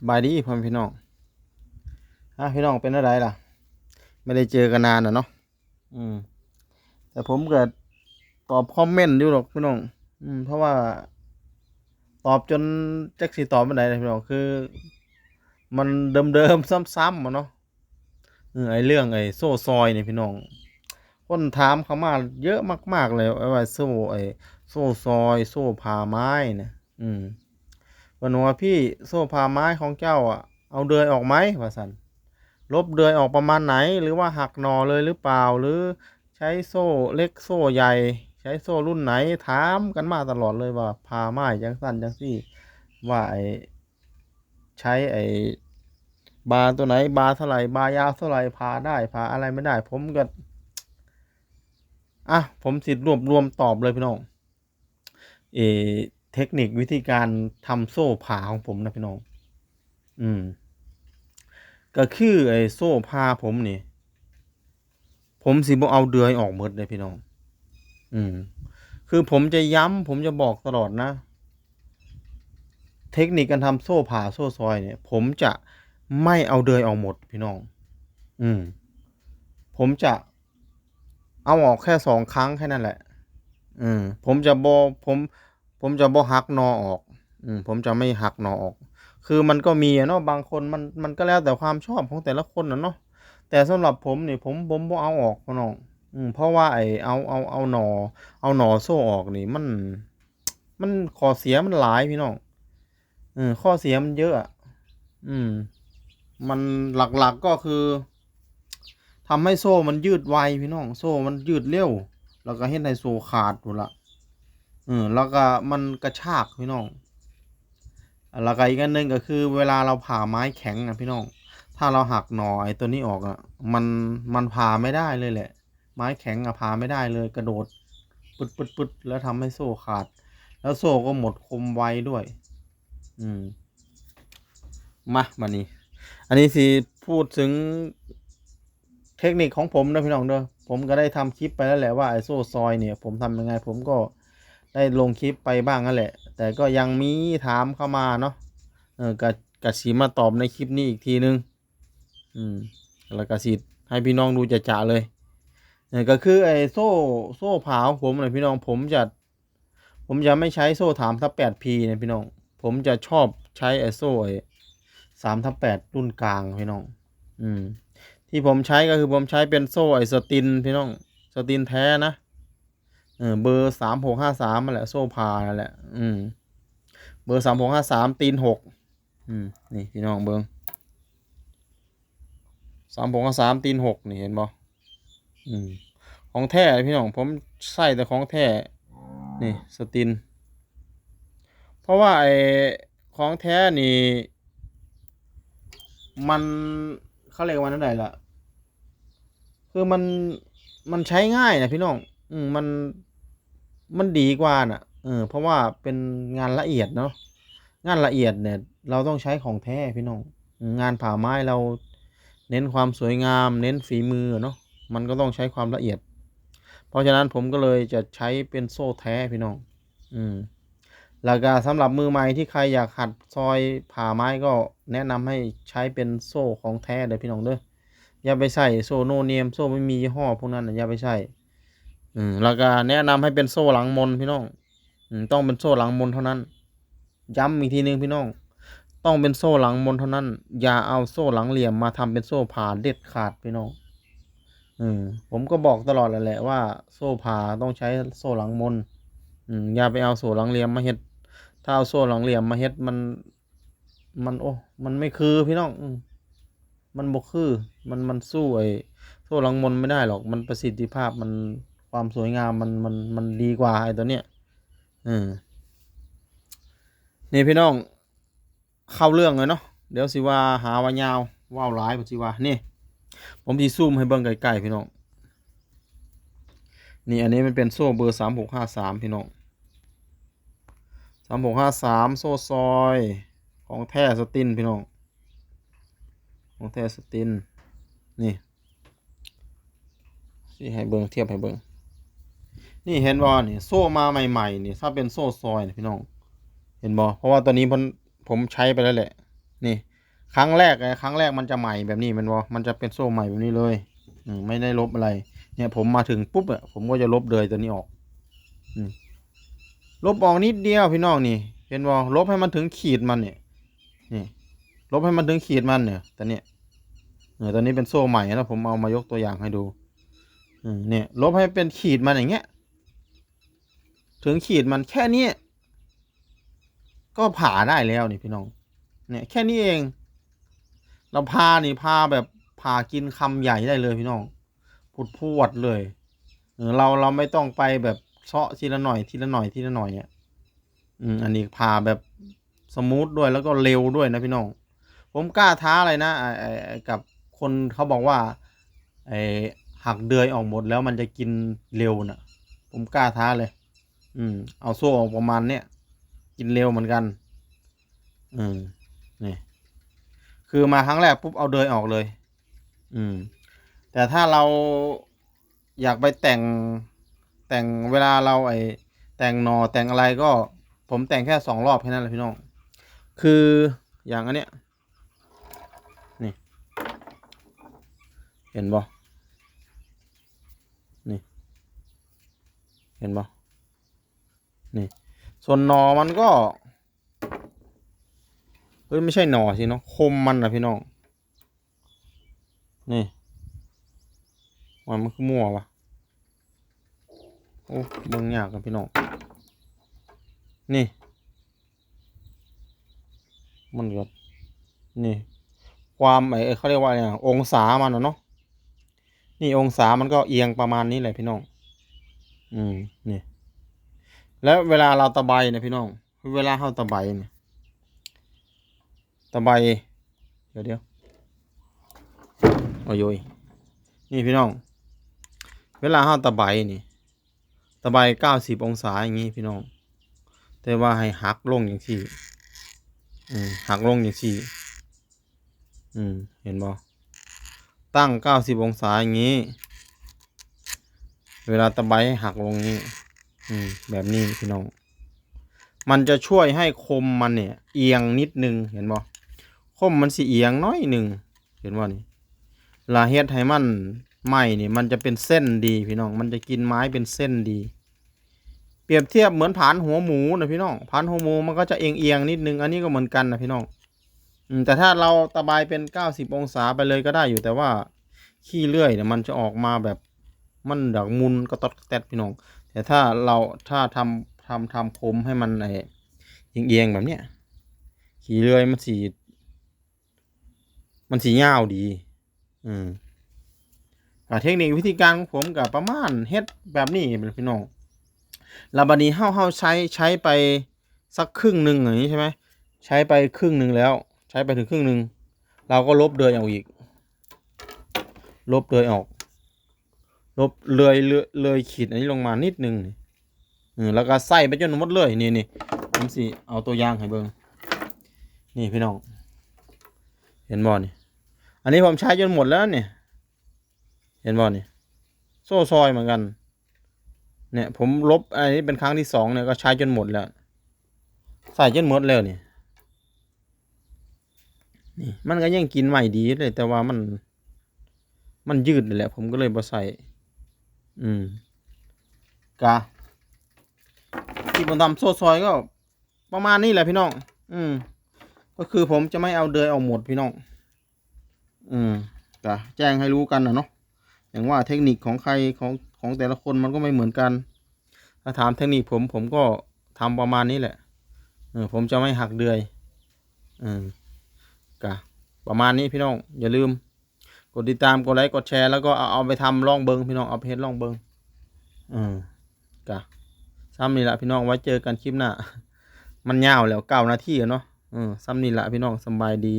สบายดีพ่อแม่พี่น้องฮะพี่น้องเป็นอะไรล่ะ ไม่ได้เจอกันนานอะเนาะ อืม แต่ผมก็ตอบคอมเมนต์อยู่หรอกพี่น้อง อืม เพราะว่า ตอบจนแจ็คสีตอบไม่ได้เลยพี่น้อง คือ มันเดิมๆซ้ำๆอะเนาะเออไอเรื่องไอโซ่ซอยเนี่ยพี่น้อง คนถามเขามาเยอะมาก ๆ เลยว่าโซ่ไอโซ่ซอย โซ่ผ่าไม้นะอืม วันว่าพี่โซ่พาไม้ของเจ้าอะ เอาเดือยออกไหมว่าสันลบเดือยออกประมาณไหน หรือว่าหักหนอเลยหรือเปล่า หรือใช้โซ่เล็กโซ่ใหญ่ ใช้โซ่รุ่นไหนถามกันมาตลอดเลยว่าพาไม้จังสั้นจังสี่ ว่าไอใช้ไอบาตัวไหน บาเท่าไหร่บายาวเท่าไหร่พาได้พาอะไรไม่ได้ ผมก็อะผมสิรวบรวมตอบเลยพี่น้องเออ เทคนิควิธีการทำโซ่ผ่าของผมนะพี่น้อง อืม ก็คือไอ้โซ่ผ่าผมนี่ ผมสิบ่เอาเดือยออกหมดเลยพี่น้อง อืม คือผมจะย้ำผมจะบอกตลอดนะ เทคนิคการทำโซ่ผ่าโซ่ซอยเนี่ย ผมจะไม่เอาเดือยออกหมดพี่น้อง อืม ผมจะเอาออกแค่สองครั้งแค่นั้นแหละ อืม ผมจะบอผม ผมจะบ่หักนอออกอืมผมจะไม่หักนอออก คือมันก็มีอะเนาะบางคนมันมันก็แล้วแต่ความชอบของแต่ละคนนะเนาะแต่สำหรับผมนี่ผมผมบ่เอาออกพี่น้องอืมเพราะว่าไอ้เอาเอาเอาหนอ เอาหนอโซ่ออกนี่มัน มันข้อเสียมันหลายพี่น้องอืมข้อเสียมันเยอะอืม มันหลักๆก็คือทำให้โซ่มันยืดไวพี่น้อง โซ่มันยืดเร็ว แล้วก็เฮ็ดให้โซ่ขาดพุ่นละ ออแล้วก็มันกระชากพี่น้องแล้วก็อีกอันหนึ่งก็คือเวลาเราผ่าไม้แข็งนะพี่น้อง ถ้าเราหักหน่อไอ้ตัวนี้ออกอะ มันมันผ่าไม่ได้เลยแหละ ไม้แข็งอะผ่าไม่ได้เลยกระโดดปึดปึดปึดแล้วทำให้โซ่ขาด แล้วโซ่ก็หมดคมไวด้วย อืม มามานี้ อันนี้สิพูดถึงเทคนิคของผมนะพี่น้องเด้อผมก็ได้ทำคลิปไปแล้วแหละว่าไอ้โซ่ซอยเนี่ย ผมทำยังไง ผมก็ ได้ลงคลิปไปบ้างนั่นแหละ แต่ก็ยังมีถามเข้ามาเนาะเออกะกะสีมาตอบในคลิปนี้อีกทีนึง อืมแล้วก็สิให้พี่น้องดูจะจะเลยเนี่ยก็คือไอ้โซ่โซ่ผาผมเนี่ยพี่น้องผมจะ ผมจะไม่ใช้โซ่ถามทับแปดพีเนี่ยพี่น้อง ผมจะชอบใช้ไอ้โซ่ไอ้สามทับแปดรุ่นกลางพี่น้อง อืม ที่ผมใช้ก็คือผมใช้เป็นโซ่ไอ้สตินพี่น้อง สตินแท้นะ เออเบอร์สามหกห้าสามมาแหละโซ่พานั่นแหละ อืม เบอร์สามหกห้าสามตีนหกอืม นี่พี่น้องเบิงสามหกห้าสามตีนหกนี่เห็นบ่อืม ของแท้พี่น้องผมใส่แต่ของแท้นี่สติน เพราะว่าไอ้ของแท้นี่ มันเขาเรียกว่านั่นไงล่ะ คือมันมันใช้ง่ายนะพี่น้อง อืมมัน มันดีกว่าน่ะเออเพราะว่าเป็นงานละเอียดเนาะงานละเอียดเนี่ย เราต้องใช้ของแท้พี่น้อง งานผ่าไม้เราเน้นความสวยงาม เน้นฝีมือเนาะมันก็ต้องใช้ความละเอียด เพราะฉะนั้นผมก็เลยจะใช้เป็นโซ่แท้พี่น้อง อืมแล้วก็สำหรับมือใหม่ที่ใครอยากหัดซอยผ่าไม้ก็แนะนำให้ใช้เป็นโซ่ของแท้เลยพี่น้องเด้ออย่าไปใส่โซ่โนเนียม โซ่ไม่มียี่ห้อพวกนั้นนะอย่าไปใส่ อืมแล้วก็แนะนำให้เป็นโซ่หลังมนพี่น้อง อืมต้องเป็นโซ่หลังมนเท่านั้น ย้ำอีกทีนึงพี่น้อง ต้องเป็นโซ่หลังมนเท่านั้น อย่าเอาโซ่หลังเหลี่ยมมาทำเป็นโซ่ผ่าเด็ดขาดพี่น้อง อืมผมก็บอกตลอดแหละว่า โซ่ผ่าต้องใช้โซ่หลังมน อืมอย่าไปเอาโซ่หลังเหลี่ยมมาเฮ็ด ถ้าเอาโซ่หลังเหลี่ยมมาเฮ็ดมัน มันโอ้ มันไม่คือพี่น้อง อืมมันบกคือ มันมันสู้ไอ้โซ่หลังมนไม่ได้หรอก มันประสิทธิภาพมัน ความสวยงามมันมันมันดีกว่าไอ้ตัวเนี้ยอืมนี่พี่น้อง เข้าเรื่องเลยเนาะเดี๋ยวสิว่าหาว่ายาวว่าวหลายผมสิว่านี่ ผมสิซูมให้เบิ่งใกล้ๆพี่น้องนี่อันนี้มันเป็นโซ่เบอร์สามหกห้าสามพี่น้องสามหกห้าสามโซ่ซอยของแท้สตินพี่น้องของแท้สตินนี่สิให้เบิ่งเทียบให้เบิ่ง นี่เห็นบ่นี่โซ่มาใหม่ๆนี่ถ้าเป็นโซ่ซอยนี่พี่น้อง เห็นบ่เพราะว่าตัวนี้ผมผมใช้ไปแล้วแหละ นี่ ครั้งแรกไอ้ครั้งแรกมันจะใหม่แบบนี้แมันวะมันจะเป็นโซ่ใหม่แบบนี้เลยอืไม่ได้ลบอะไร เนี่ยผมมาถึงปุ๊บอะผมก็จะลบเลยตัวนี้ออกอืลบออกนิดเดียวพี่น้องนี่ เห็นบ่ลบให้มันถึงขีดมันเนี่ยนี่ลบให้มันถึงขีดมันเนี่ยต่เนี่ยเนี่ยตอนนี้เป็นโซ่ใหม่นะผมเอามายกตัวอย่างให้ดูอืเนี่ยลบให้เป็นขีดมันอย่างเงี้ย ถึงขีดมันแค่นี้ก็ผ่าได้แล้วนี่พี่น้อง เนี่ยแค่นี้เอง เราพานี่พาแบบพากินคำใหญ่ได้เลยพี่น้องพูดพวดเลยเราเราไม่ต้องไปแบบเซาะทีละหน่อยทีละหน่อยทีละหน่อยเนี่ยอืมอันนี้พาแบบสมูทด้วยแล้วก็เร็วด้วยนะพี่น้อง ผมกล้าท้าอะไรนะไอ้ไอ้ไอ้กับคนเขาบอกว่าไอ้หักเดือยออกหมดแล้วมันจะกินเร็วน่ะ ผมกล้าท้าเลย อืม เอาโซ่ออกประมาณเนี้ยกินเร็วเหมือนกัน อืมนี่คือมาครั้งแรกปุ๊บเอาเดือยออกเลย อืม แต่ถ้าเราอยากไปแต่งแต่งเวลาเราไอแต่งหนอแต่งอะไรก็ผมแต่งแค่สองรอบแค่นั้นแหละพี่น้อง คืออย่างอันเนี้ยนี่ เห็นบ่นี่ เห็นบ่ นี่ ส่วนหนอมันก็เฮ้ยไม่ใช่หนอสิเนาะคมมันนะพี่น้องนี่มันมันคือมั่ววะโอ้เบิ่งยากกันพี่น้องนี่ มันก็นี่ ความไอ้เขาเรียกว่าอะไรอะองศามันเนาะนี่องศามันก็เอียงประมาณนี้แหละพี่น้อง อืม นี่ แล้วเวลาเราตะไบเนี่ยพี่น้อง เวลาเราตะไบเนี่ยตะไบเดี๋ยวเดี๋ยวโอ้ยนี่พี่น้อง เวลาเราตะไบนี่ตะไบเก้าสิบองศาอย่างงี้พี่น้อง แต่ว่าให้หักลงอย่างที่อืมหักลงอย่างที่อืมเห็นบ่ตั้งเก้าสิบองศาอย่างงี้ เวลาตะไบห้หักลงนี้ อืมแบบนี้พี่น้อง มันจะช่วยให้คมมันเนี่ย เอียงนิดนึงเห็นบ่คมมันสิเอียงน้อยหนึ่งเห็นบ่นี่ลาเฮ็ดให้มันไหมนี่มันจะเป็นเส้นดีพี่น้อง มันจะกินไม้เป็นเส้นดี เปรียบเทียบเหมือนผานหัวหมูนะพี่น้องผานหัวหมูมันก็จะเอียงเอียงนิดนึงอันนี้ก็เหมือนกันนะพี่น้องแต่ถ้าเราตะบายเป็นเก้าสิบองศาไปเลยก็ได้อยู่แต่ว่าขี้เลื่อยเนี่ยมันจะออกมาแบบมันดักมุนก็ตอดแตดพี่น้อง แต่ถ้าเราถ้าทำทำทำคมให้มันไอเอียงๆแบบเนี้ยขี้เลื่อยมันสี มันสียาดี อืมอ่าเทคนิควิธีการของผมกับประมาณเฮ็ดแบบนี้เป็นพี่น้องล้วบัดนี้เฮาเฮาใช้ใช้ไปสักครึ่งหนึ่งอย่างนี้ใช่ไหมใช้ไปครึ่งหนึ่งแล้ว ใช้ไปถึงครึ่งหนึ่งเราก็ลบเดือยออกอีก ลบเดือยออก ลบเลยเลยเลยขีดอันนี้ลงมานิดนึงนี่แล้วก็ใส่ไปจนหมดเลยนี่นี่ผมสิเอาตัวอย่างให้เบิ่งนี่พี่น้อง เห็นบ่นี่อันนี้ผมใช้จนหมดแล้วเนี่ยเห็นบ่นี่โซ่ซอยเหมือนกัน เนี่ยผมลบอันนี้เป็นครั้งที่สองเนี่ยก็ใช้จนหมดแล้ว ใส่จนหมดแล้วนี่นี่มันก็ยังกินใหม่ดีเลยแต่ว่ามัน มันยืดเลยแหละผมก็เลยบ่ใส่ อืมกะที่ผมทำโซ่ซอยก็ ประมาณนี้แหละพี่น้อง อืม ก็คือผมจะไม่เอาเดือยออกหมดพี่น้อง อืมกะแจ้งให้รู้กันนะเนาะ อย่างว่าเทคนิคของใครของของแต่ละคนมันก็ไม่เหมือนกัน ถ้าถามเทคนิคผมผมก็ทำประมาณนี้แหละ เออผมจะไม่หักเดือย อืมกะประมาณนี้พี่น้อง อย่าลืม ดติดตามกดไลค์กดแชร์แล้วก็เอาเอาไปทำลองเบิงพี่น้องเอาไปเฮ็ดลองเบิงอืมกะซ้ำนี่ละพี่น้องไว้เจอกันคลิปหน้ามันยาวแล้วเก้านาทีเนาะอืมซ้ำนี่ละพี่น้องสบายดี